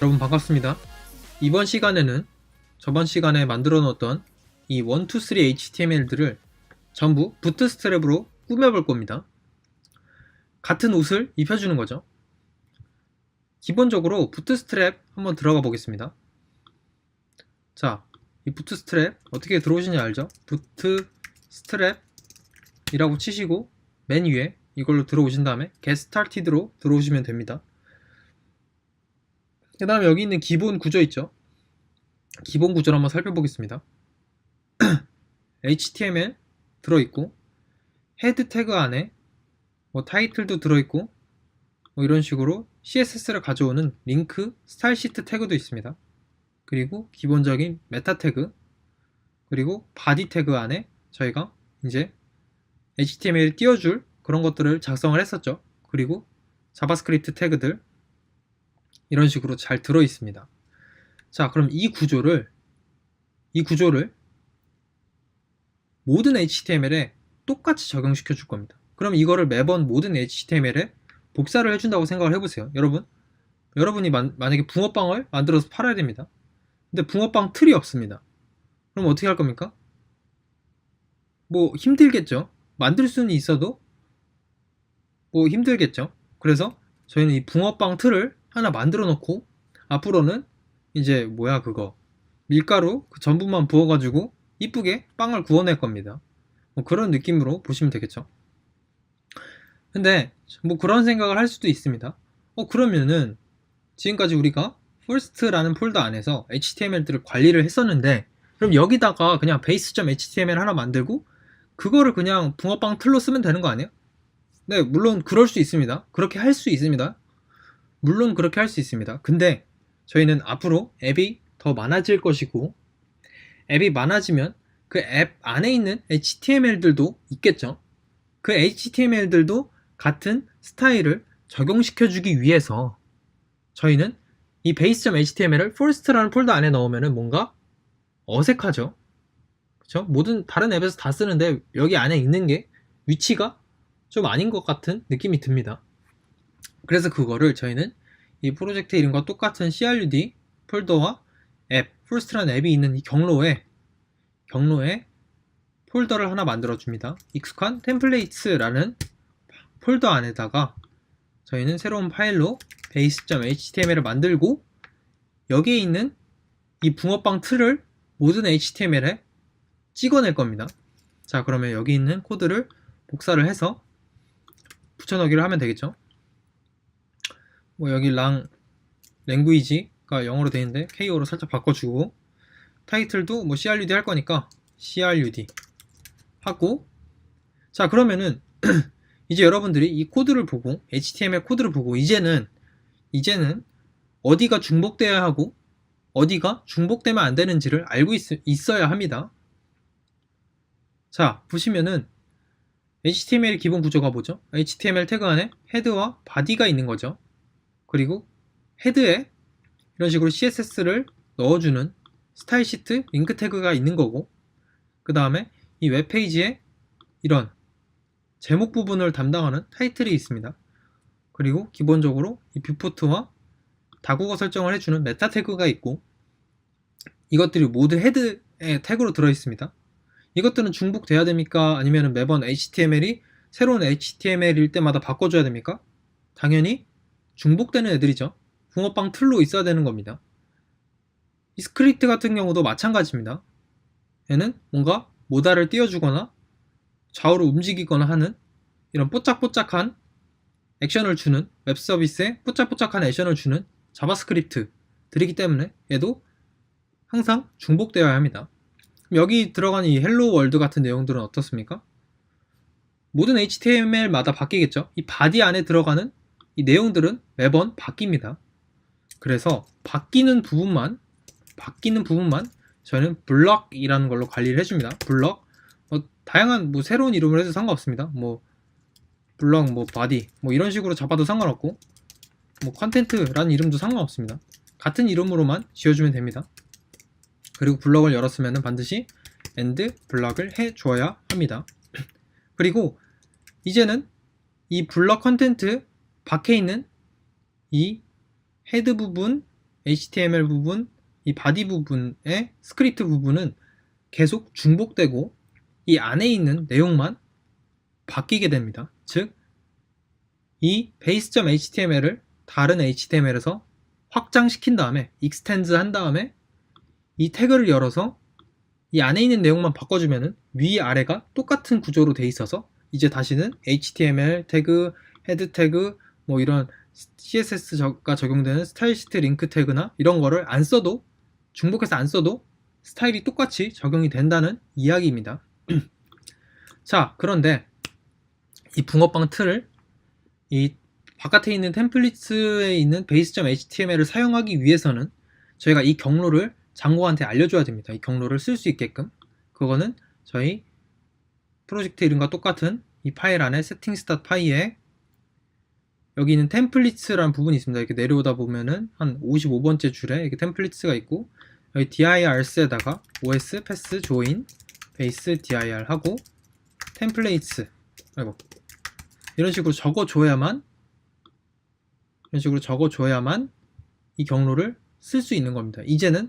여러분 반갑습니다. 이번 시간에는 저번 시간에 만들어 놓았던 이 1, 2, 3 HTML들을 전부 부트스트랩으로 꾸며볼 겁니다. 같은 옷을 입혀주는 거죠. 기본적으로 부트스트랩 한번 들어가 보겠습니다. 자, 이 부트스트랩 어떻게 들어오시는지 알죠? 부트스트랩이라고 치시고 맨 위에 이걸로 들어오신 다음에 Get Started로 들어오시면 됩니다. 그 다음에 여기 있는 기본 구조 있죠? 기본 구조를 한번 살펴보겠습니다. HTML 들어있고 헤드 태그 안에 뭐 타이틀도 들어있고 뭐 이런 식으로 CSS를 가져오는 링크 스타일 시트 태그도 있습니다. 그리고 기본적인 메타 태그 그리고 바디 태그 안에 저희가 이제 HTML을 띄워줄 그런 것들을 작성을 했었죠. 그리고 자바스크립트 태그들 이런 식으로 잘 들어 있습니다. 자, 그럼 이 구조를 이 구조를 모든 HTML에 똑같이 적용시켜 줄 겁니다. 그럼 이거를 매번 모든 HTML에 복사를 해준다고 생각을 해보세요. 여러분, 여러분이 만, 만약에 붕어빵을 만들어서 팔아야 됩니다. 근데 붕어빵 틀이 없습니다. 그럼 어떻게 할 겁니까? 뭐 힘들겠죠. 만들 수는 있어도 뭐 힘들겠죠. 그래서 저희는 이 붕어빵 틀을 하나 만들어 놓고 앞으로는 이제 뭐야 그거 밀가루 그 전분만 부어가지고 이쁘게 빵을 구워낼 겁니다. 뭐 그런 느낌으로 보시면 되겠죠. 근데 뭐 그런 생각을 할 수도 있습니다. 어 그러면은 지금까지 우리가 first라는 폴더 안에서 HTML들을 관리를 했었는데 그럼 여기다가 그냥 base.html 하나 만들고 그거를 그냥 붕어빵 틀로 쓰면 되는 거 아니에요? 네, 물론 그럴 수 있습니다. 그렇게 할 수 있습니다. 물론 그렇게 할 수 있습니다. 근데 저희는 앞으로 앱이 더 많아질 것이고 앱이 많아지면 그 앱 안에 있는 HTML들도 있겠죠. 그 HTML들도 같은 스타일을 적용시켜 주기 위해서 저희는 이 base.html을 first라는 폴더 안에 넣으면 뭔가 어색하죠. 그쵸? 모든 다른 앱에서 다 쓰는데 여기 안에 있는 게 위치가 좀 아닌 것 같은 느낌이 듭니다. 그래서 그거를 저희는 이 프로젝트 이름과 똑같은 crud 폴더와 앱, 풀스트라는 앱이 있는 이 경로에 경로에 폴더를 하나 만들어 줍니다. 익숙한 템플레이트스라는 폴더 안에다가 저희는 새로운 파일로 base.html을 만들고 여기에 있는 이 붕어빵 틀을 모든 HTML에 찍어낼 겁니다. 자, 그러면 여기 있는 코드를 복사를 해서 붙여넣기를 하면 되겠죠. 뭐 여기 랑 랭귀지가 영어로 되어 있는데 KO로 살짝 바꿔주고 타이틀도 뭐 CRUD 할 거니까 CRUD 하고 자 그러면은 이제 여러분들이 이 코드를 보고 HTML 코드를 보고 이제는 이제는 어디가 중복돼야 하고 어디가 중복되면 안 되는지를 알고 있, 어야 합니다. 자 보시면은 HTML 기본 구조가 뭐죠? HTML 태그 안에 헤드와 바디가 있는 거죠. 그리고 헤드에 이런 식으로 CSS를 넣어주는 스타일 시트 링크 태그가 있는 거고 그 다음에 이 웹페이지에 이런 제목 부분을 담당하는 타이틀이 있습니다. 그리고 기본적으로 이 뷰포트와 다국어 설정을 해주는 메타 태그가 있고 이것들이 모두 헤드의 태그로 들어 있습니다. 이것들은 중복돼야 됩니까? 아니면 매번 HTML이 새로운 HTML일 때마다 바꿔줘야 됩니까? 당연히 중복되는 애들이죠. 붕어빵 틀로 있어야 되는 겁니다. 이 스크립트 같은 경우도 마찬가지입니다. 얘는 뭔가 모달을 띄워주거나 좌우로 움직이거나 하는 이런 뽀짝뽀짝한 액션을 주는 웹 서비스에 뽀짝뽀짝한 액션을 주는 자바스크립트들이기 때문에 얘도 항상 중복되어야 합니다. 여기 들어가는 이 헬로 월드 같은 내용들은 어떻습니까? 모든 HTML마다 바뀌겠죠? 이 바디 안에 들어가는 이 내용들은 매번 바뀝니다. 그래서 바뀌는 부분만 바뀌는 부분만 저희는 블럭이라는 걸로 관리를 해줍니다. 블럭 뭐 다양한 뭐 새로운 이름을 해도 상관없습니다. 뭐 블럭 뭐 바디 뭐 이런 식으로 잡아도 상관없고 뭐 컨텐트라는 이름도 상관없습니다. 같은 이름으로만 지어주면 됩니다. 그리고 블럭을 열었으면 반드시 end 블럭을 해줘야 합니다. 그리고 이제는 이 블럭 컨텐트 밖에 있는 이 헤드 부분 HTML 부분, 이 바디 부분의 스크립트 부분은 계속 중복되고 이 안에 있는 내용만 바뀌게 됩니다. 즉, 이 base.html을 다른 HTML에서 확장시킨 다음에 extend 한 다음에 이 태그를 열어서 이 안에 있는 내용만 바꿔주면은 위 아래가 똑같은 구조로 돼 있어서 이제 다시는 HTML 태그, 헤드 태그, 뭐 이런 CSS가 적용되는 스타일 시트 링크 태그나 이런 거를 안 써도 중복해서 안 써도 스타일이 똑같이 적용이 된다는 이야기입니다. 자, 그런데 이 붕어빵 틀을 이 바깥에 있는 템플릿에 있는 base.html을 사용하기 위해서는 저희가 이 경로를 장고한테 알려줘야 됩니다. 이 경로를 쓸 수 있게끔. 그거는 저희 프로젝트 이름과 똑같은 이 파일 안에 settings.py에 여기 있는 템플릿스라는 부분이 있습니다. 이렇게 내려오다 보면은 한 55번째 줄에 이렇게 템플릿스가 있고 여기 dirs에다가 os pass join base dir 하고 템플레이츠 아이고 이런 식으로 적어줘야만 이런 식으로 적어줘야만 이 경로를 쓸 수 있는 겁니다. 이제는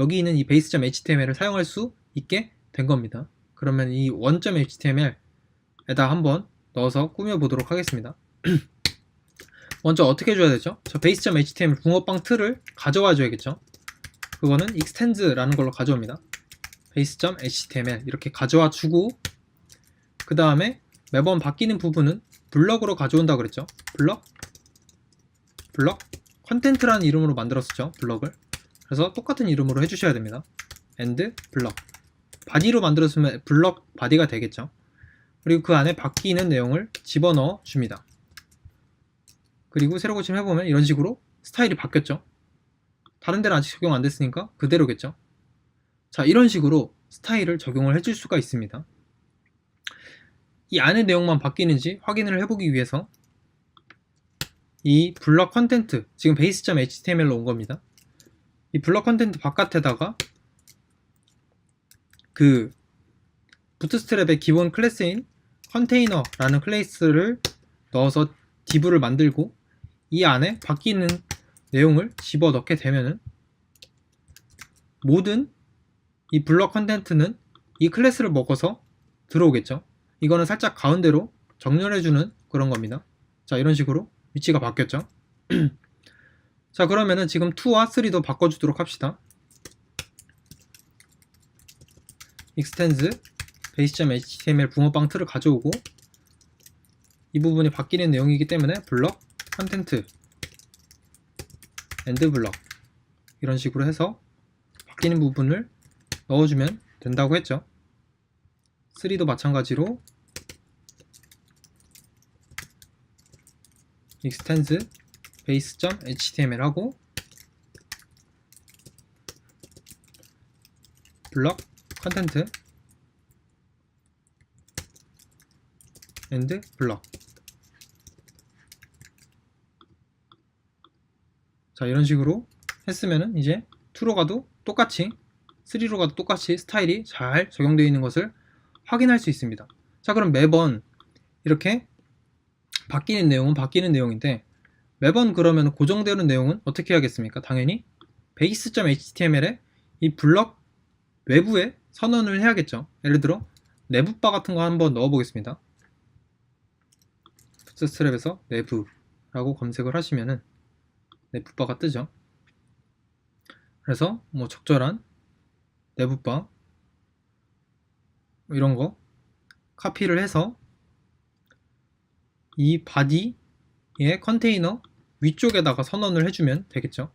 여기 있는 이 base.html을 사용할 수 있게 된 겁니다. 그러면 이 원.html에다 한번 넣어서 꾸며보도록 하겠습니다. 먼저 어떻게 해줘야 되죠? 저 base.html 붕어빵 틀을 가져와 줘야겠죠? 그거는 extend라는 걸로 가져옵니다. base.html 이렇게 가져와 주고 그 다음에 매번 바뀌는 부분은 블럭으로 가져온다 그랬죠? 블럭 블럭 컨텐트라는 이름으로 만들었었죠 블럭을 그래서 똑같은 이름으로 해주셔야 됩니다 and 블럭 바디로 만들었으면 블럭 바디가 되겠죠 그리고 그 안에 바뀌는 내용을 집어넣어 줍니다 그리고 새로 고침해보면 이런 식으로 스타일이 바뀌었죠. 다른 데는 아직 적용 안 됐으니까 그대로겠죠. 자 이런 식으로 스타일을 적용을 해줄 수가 있습니다. 이 안의 내용만 바뀌는지 확인을 해보기 위해서 이 블럭 컨텐트 지금 base.html로 온 겁니다. 이 블럭 컨텐트 바깥에다가 그 부트스트랩의 기본 클래스인 컨테이너라는 클래스를 넣어서 div를 만들고 이 안에 바뀌는 내용을 집어 넣게 되면은 모든 이 블럭 컨텐트는 이 클래스를 먹어서 들어오겠죠. 이거는 살짝 가운데로 정렬해주는 그런 겁니다. 자, 이런 식으로 위치가 바뀌었죠. 자, 그러면은 지금 2와 3도 바꿔주도록 합시다. extends base.html 붕어빵 틀을 가져오고 이 부분이 바뀌는 내용이기 때문에 블럭 컨텐트 엔드 블럭 이런 식으로 해서 바뀌는 부분을 넣어주면 된다고 했죠. 3도 마찬가지로 extends base.html 하고 블럭 컨텐트 and 블럭 자 이런 식으로 했으면은 이제 2로 가도 똑같이 3로 가도 똑같이 스타일이 잘 적용되어 있는 것을 확인할 수 있습니다 자 그럼 매번 이렇게 바뀌는 내용은 바뀌는 내용인데 매번 그러면 고정되는 내용은 어떻게 해야겠습니까? 당연히 base.html에 이 블럭 외부에 선언을 해야겠죠. 예를 들어 내부바 같은 거 한번 넣어 보겠습니다. 푸트스트랩에서 내부라고 검색을 하시면은 내부바가 뜨죠. 그래서 뭐 적절한 내부바 이런 거 카피를 해서 이 바디의 컨테이너 위쪽에다가 선언을 해주면 되겠죠.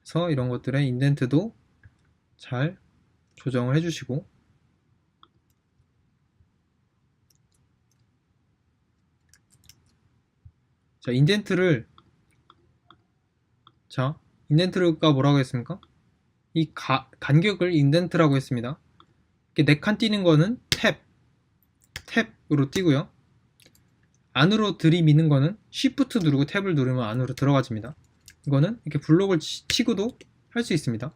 그래서 이런 것들의 인덴트도 잘 조정을 해주시고 자 인덴트를 자 인덴트가 뭐라고 했습니까? 이 가, 간격을 인덴트라고 했습니다. 이렇게 4칸 띄는 거는 탭 탭으로 띄고요. 안으로 들이미는 거는 Shift 누르고 탭을 누르면 안으로 들어가집니다. 이거는 이렇게 블록을 치, 고도 할 수 있습니다.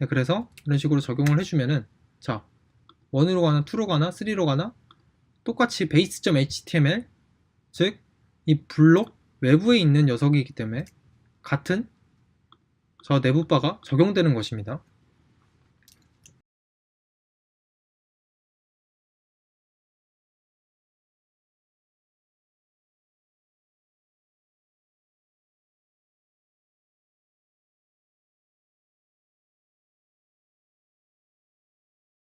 네, 그래서 이런 식으로 적용을 해주면은 자 1으로 가나 2로 가나 3로 가나 똑같이 base.html 즉 이 블록 외부에 있는 녀석이기 때문에 같은 저 내부바가 적용되는 것입니다.